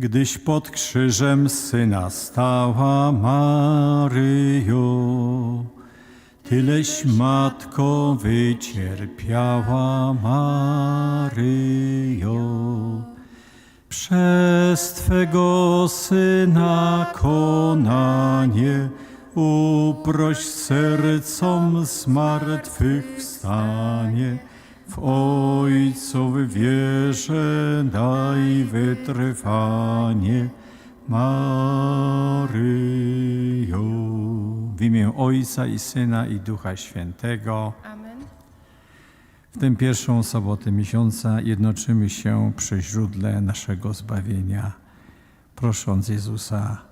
Gdyś pod krzyżem syna stała Maryjo, tyleś matko wycierpiała Maryjo. Przez Twego syna konanie uproś sercom zmartwychwstanie. W Ojcowy wierze daj wytrwanie, Maryjo. W imię Ojca i Syna i Ducha Świętego. Amen. W tę pierwszą sobotę miesiąca jednoczymy się przy źródle naszego zbawienia, prosząc Jezusa,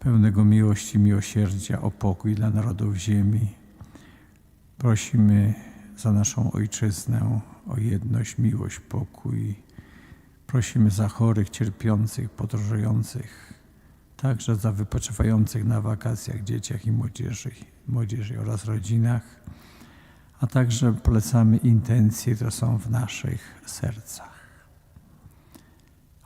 pełnego miłości, miłosierdzia, o pokój dla narodów ziemi. Prosimy za naszą Ojczyznę o jedność, miłość, pokój. Prosimy za chorych, cierpiących, podróżujących, także za wypoczywających na wakacjach dzieciach i młodzieży, młodzieży oraz rodzinach a także polecamy intencje, które są w naszych sercach.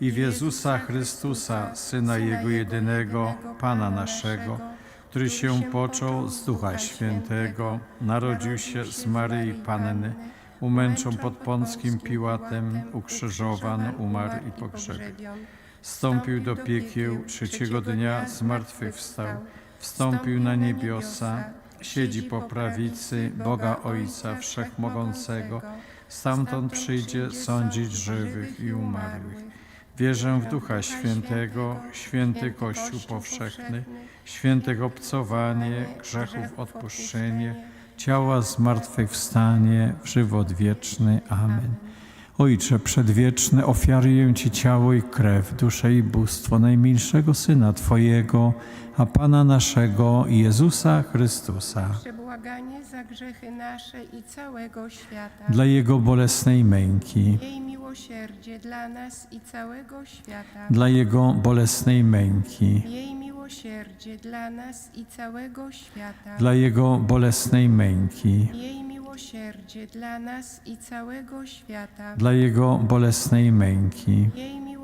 i w Jezusa Chrystusa, Syna Jego jedynego, Pana naszego, który się począł z Ducha Świętego, narodził się z Maryi Panny, umęczon pod Pąckim Piłatem, ukrzyżowan, umarł i pogrzebion. Wstąpił do piekieł, trzeciego dnia zmartwychwstał, wstąpił na niebiosa, siedzi po prawicy Boga Ojca Wszechmogącego, stamtąd przyjdzie sądzić żywych i umarłych. Wierzę w Ducha Świętego, święty Kościół powszechny, świętego obcowanie, grzechów odpuszczenie, ciała zmartwychwstanie, w żywot wieczny. Amen. Ojcze przedwieczny, ofiaruję Ci ciało i krew, duszę i bóstwo najmilszego Syna Twojego, a Pana naszego Jezusa Chrystusa. Przebłaganie za grzechy nasze i całego świata. Dla Jego bolesnej męki, Jej miłosierdzie dla nas i całego świata. dla Jego bolesnej męki, Jej miłosierdzie dla nas i całego świata. dla Jego bolesnej męki, Jej miłosierdzie dla nas i całego świata. dla Jego bolesnej męki, Jej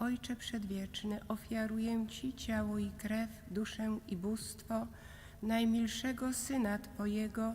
Ojcze Przedwieczny, ofiaruję Ci ciało i krew, duszę i bóstwo najmilszego Syna Twojego,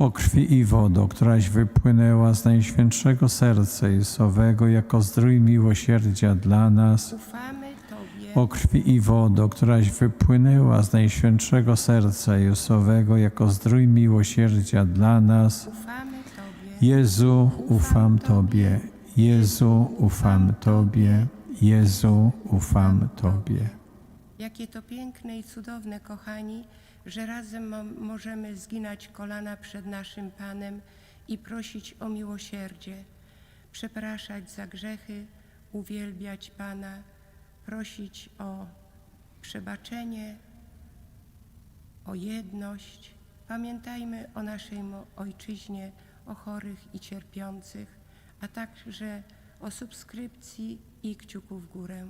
O krwi i wodo, któraś wypłynęła z najświętszego serca Jezusowego jako zdrój miłosierdzia dla nas. O krwi i wodo, któraś wypłynęła z najświętszego serca Jezusowego jako zdrój miłosierdzia dla nas. Jezu, ufam Tobie. Jezu, ufam Tobie. Jezu, ufam Tobie. Jakie to piękne i cudowne, kochani, że razem mo- możemy zginać kolana przed naszym Panem i prosić o miłosierdzie, przepraszać za grzechy, uwielbiać Pana, prosić o przebaczenie, o jedność. Pamiętajmy o naszej ojczyźnie, o chorych i cierpiących, a także o subskrypcji i kciuku w górę.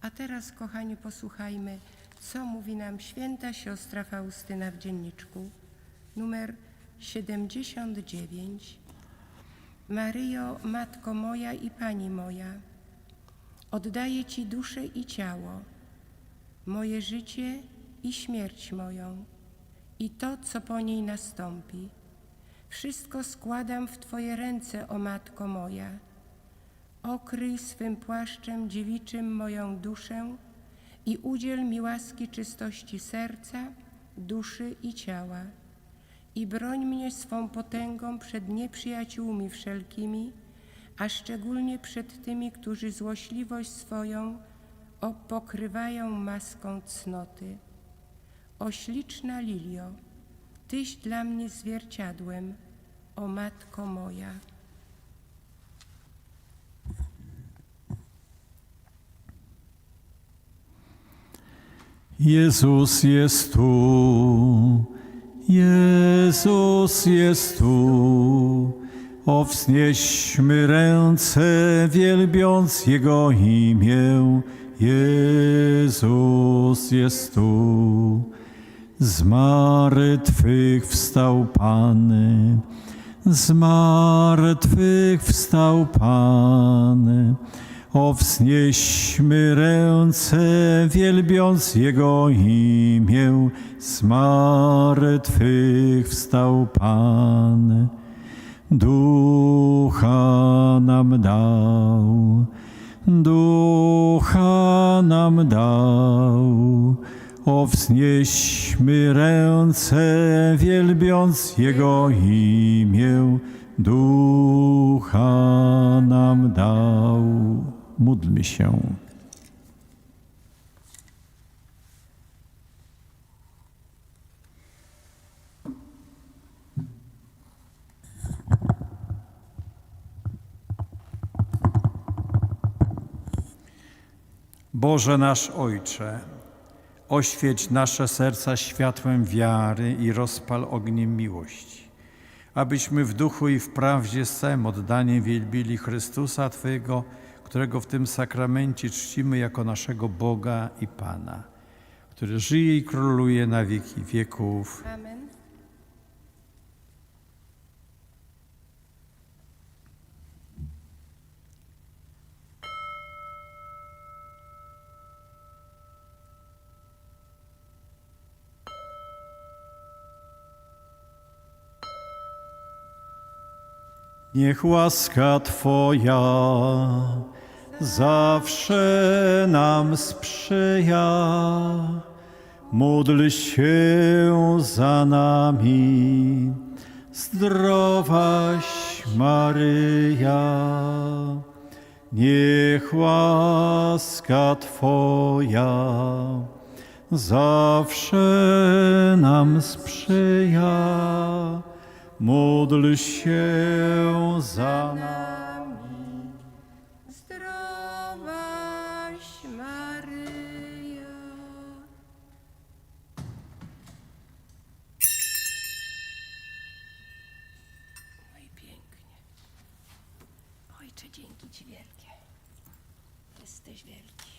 A teraz, kochani, posłuchajmy, co mówi nam święta siostra Faustyna w dzienniczku. Numer 79. Maryjo, Matko moja i Pani moja, oddaję Ci duszę i ciało, moje życie i śmierć moją i to, co po niej nastąpi. Wszystko składam w Twoje ręce, o Matko moja. Okryj swym płaszczem dziewiczym moją duszę i udziel mi łaski czystości serca, duszy i ciała. I broń mnie swą potęgą przed nieprzyjaciółmi wszelkimi, a szczególnie przed tymi, którzy złośliwość swoją o- pokrywają maską cnoty. O śliczna lilio, Tyś dla mnie zwierciadłem, o Matko moja. Jezus jest tu, Jezus jest tu. O wznieśmy ręce, wielbiąc Jego imię. Jezus jest tu. Z martwych wstał Pan, z martwych wstał Pan. O wznieśmy ręce, wielbiąc Jego imię, z martwych wstał Pan. Ducha nam dał, ducha nam dał. O wznieśmy ręce, wielbiąc Jego imię, ducha nam dał. Módlmy się. Boże nasz Ojcze, oświeć nasze serca światłem wiary i rozpal ogniem miłości, abyśmy w duchu i w prawdzie z całym oddaniem wielbili Chrystusa Twojego, którego w tym sakramencie czcimy jako naszego Boga i Pana, który żyje i króluje na wieki wieków. Amen. Niech łaska Twoja zawsze nam sprzyja. Módl się za nami, zdrowaś Maryja. Niech łaska Twoja zawsze nam sprzyja. Módl się za nami. Ojcze, dzięki Ci wielkie. Jesteś wielki.